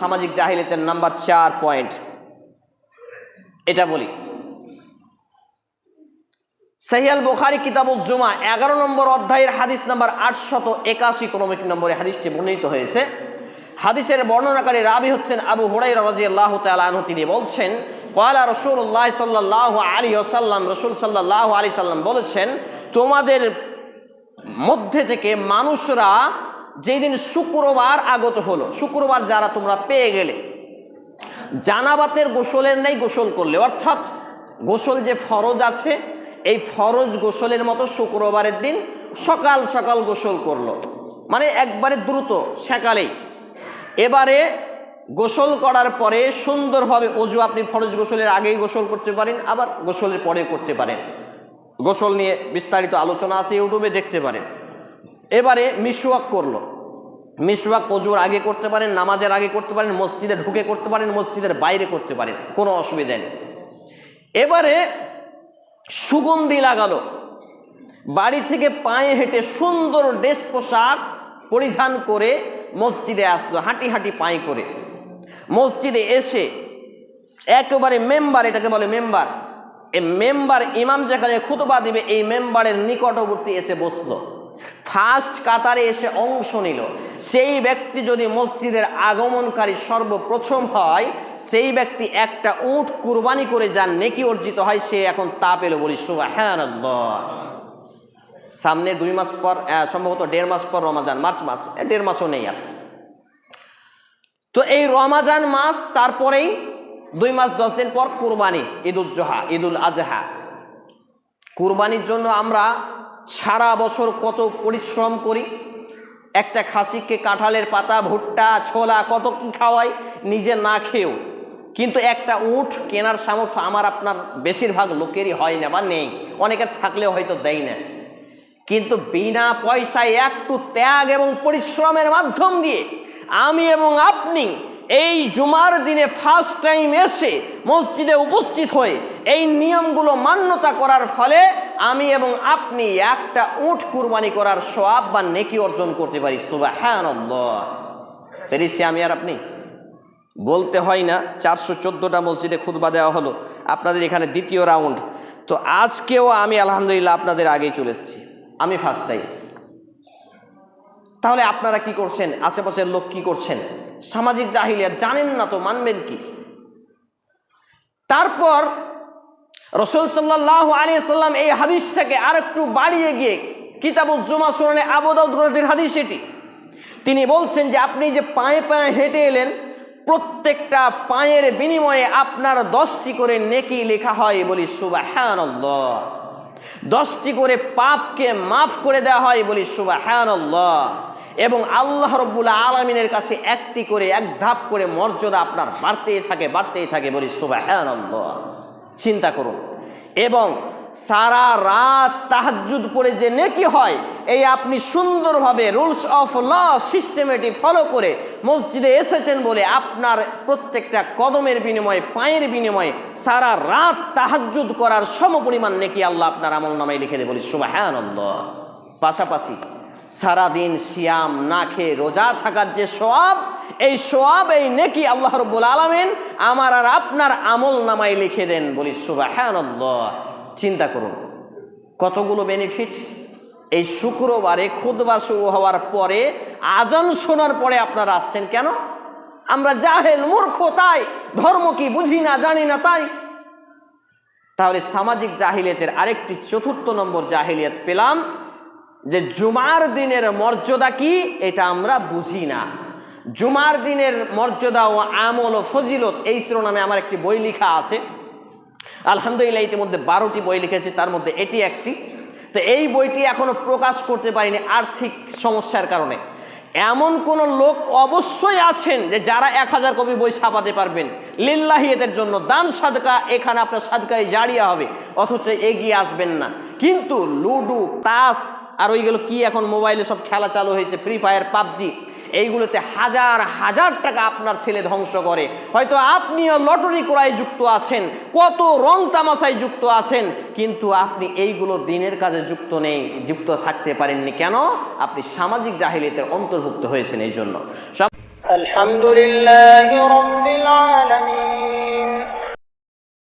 সামাজিক জাহিলিতের নাম্বার চার পয়েন্ট। এটা বলি। সহিয়াল বুখারি কিতাবুল জুমা এগারো নম্বর অধ্যায়ের হাদিস নাম্বার আটশত একাশি ক্রমিক নম্বরে হাদিসটি বর্ণিত হয়েছে। হাদিসের বর্ণনাকারী রাবি হচ্ছেন আবু হুরাই রাজি আল্লাহ তালু তিনি বলছেন কয়লা রসুল্লাহ সাল্লাহ আলী সাল্লাম রসুল সাল্লাহ আলী সাল্লাম বলেছেন, তোমাদের মধ্যে থেকে মানুষরা যেই দিন শুক্রবার আগত হলো, শুক্রবার যারা তোমরা পেয়ে গেলে, জানাবাতের গোসলের নেই গোসল করলে, অর্থাৎ গোসল যে ফরজ আছে, এই ফরজ গোসলের মতো শুক্রবারের দিন সকাল সকাল গোসল করল। মানে একবারে দ্রুত, সকালেই। এবারে গোসল করার পরে সুন্দরভাবে অজু আপনি ফরজ গোসলের আগেই গোসল করতে পারেন, আবার গোসলের পরে করতে পারেন। গোসল নিয়ে বিস্তারিত আলোচনা আছে, ইউটিউবে দেখতে পারেন। এবারে মিসওয়াক করল। মিসওয়াক অজুর আগে করতে পারেন, নামাজের আগে করতে পারেন, মসজিদে ঢুকে করতে পারেন, মসজিদের বাইরে করতে পারেন, কোনো অসুবিধা নেই। এবারে সুগন্ধি লাগালো। বাড়ি থেকে পায়ে হেঁটে সুন্দর ড্রেস পোশাক পরিধান করে মসজিদে আসলো, হাঁটি হাঁটি পায়ে করে। মসজিদে এসে একেবারে মেম্বার, এটাকে বলে মেম্বার। এই মেম্বার ইমাম যেখানে খুতবা দিবে, এই মেম্বারের নিকটবর্তী এসে বসল। ফার্স্ট কাতারে এসে অংশ নিল। সেই ব্যক্তি যদি মসজিদের আগমনকারী সর্বপ্রথম হয়, সেই ব্যক্তি একটা উট কুরবানি করে যার নেকি অর্জিত হয়, সে এখন তা পেল বলি হ্যাঁ সামনে দুই মাস পর সম্ভবত দেড় মাস পর রমাজান, মার্চ মাস দেড় মাসও নেই আর। তো এই রমাজান মাস, তারপরেই দুই মাস, দশ দিন পর কুরবানি, ঈদুল জোহা, ঈদুল আজহা। কুরবানির জন্য আমরা সারা বছর কত পরিশ্রম করি। একটা খাসিকে কাঁঠালের পাতা, ভুট্টা, ছোলা কত কি খাওয়াই, নিজে না খেয়েও। কিন্তু একটা উঠ কেনার সামর্থ্য আমার আপনার বেশিরভাগ লোকেরই হয় না বা নেই। অনেকের থাকলেও হয়তো দেয় না। কিন্তু বিনা পয়সায় একটু ত্যাগ এবং পরিশ্রমের মাধ্যম দিয়ে আমি এবং আপনি এই জুমার দিনে ফার্স্ট টাইম এসে মসজিদে উপস্থিত হয়ে এই নিয়মগুলো মান্যতা করার ফলে আমি এবং আপনি একটা উট কুরবানি করার সোয়াব বা নেকি অর্জন করতে পারি সুবাহ হ্যাঁ পেরেছি আমি আর আপনি? বলতে হয় না, চারশো চোদ্দোটা মসজিদে খুতবা দেওয়া হলো, আপনাদের এখানে দ্বিতীয় রাউন্ড। তো আজকেও আমি, আলহামদুলিল্লাহ, আপনাদের আগেই চলে এসেছি। আমি ফার্স্ট টাইম তাহলে আপনারা কি করছেন? আশেপাশের লোক কি করছেন? সামাজিক জাহিলিয়া জানেন না তো, মানবেন কি? তারপর রসুল সাল্লাহ আলী সাল্লাম এই হাদিসটাকে আর একটু বাড়িয়ে গিয়ে কিতাবুল জুমা সুরনে আবদাউদ্দিন হাদিস এটি। তিনি বলছেন যে আপনি যে পায়ে পায়ে হেঁটে এলেন, প্রত্যেকটা পায়ের বিনিময়ে আপনার দশটি করে নেকি লেখা হয় বলি সুবাহ দশটি করে পাপকে মাফ করে দেওয়া হয় বলি সুবাহ এবং আল্লাহ রব্বুল আলমিনের কাছে একটি করে, এক ধাপ করে মর্যাদা আপনার বাড়তেই থাকে বাড়তেই থাকে বলি সুবাহ চিন্তা করুন। এবং সারা রাত তাহাজুদ পরে যে নেকি হয়, এই আপনি সুন্দরভাবে rules of law, systematic follow করে মসজিদে এসেছেন বলে আপনার প্রত্যেকটা কদমের বিনিময়ে, পায়ের বিনিময়ে সারা রাত তাহাজুদ করার সমপরিমাণ নেকি আল্লাহ আপনার আমল নামায় লিখে দেয় বলি সুবাহ পাশাপাশি সারাদিন শিয়াম না খেয়ে রোজা থাকার যে সোয়াব এই সোয়াব, এই নেকি আল্লাহ রব্বুল আলমিন আমার আর আপনার আমল নামায় লিখে দেন। বলি সুবাহ চিন্তা করুন, কতগুলো বেনিফিট এই শুক্রবারে খুদবা শুরু হওয়ার পরে, আজান শোনার পরে আপনারা আসছেন কেন? আমরা জাহেল, মূর্খ, তাই, ধর্ম কি বুঝি না, জানি না, তাই। তাহলে সামাজিক জাহিলিয়াতের আরেকটি চতুর্থ নম্বর জাহিলিয়াত পেলাম, যে জুমার দিনের মর্যাদা কি? এটা আমরা বুঝি না। জুমার দিনের মর্যাদা ও আমল ও ফজিলত, এই শিরোনামে আমার একটি বই লেখা আছে। আলহামদুলিল্লাহ, ইতিমধ্যে বারোটি বই লিখেছি, তার মধ্যে এটি একটি। তো এই বইটি এখনও প্রকাশ করতে পারিনি আর্থিক সমস্যার কারণে। এমন কোন লোক অবশ্যই আছেন যে যারা এক হাজার কপি বই ছাপাতে পারবেন। লিল্লাহি, এদের জন্য দান, সাদকা, এখানে আপনার সাদকায় জারিয়া হবে, অথচ এগিয়ে আসবেন না। কিন্তু লুডু, তাস, আর ওইগুলো কি এখন মোবাইলে সব খেলা চালু হয়েছে ফ্রি ফায়ার পাবজি এইগুলোতে হাজার হাজার টাকা আপনার ছেলে ধ্বংস করে। হয়তো আপনিও লটারি করায় যুক্ত আছেন, কত রং তামাশায় যুক্ত আছেন, কিন্তু আপনি এইগুলো দিনের কাজে যুক্ত নেই, যুক্ত থাকতে পারেননি। কেন? আপনি সামাজিক জাহিলিতের অন্তর্ভুক্ত হয়েছেন এই জন্য আলহামদুলিল্লাহ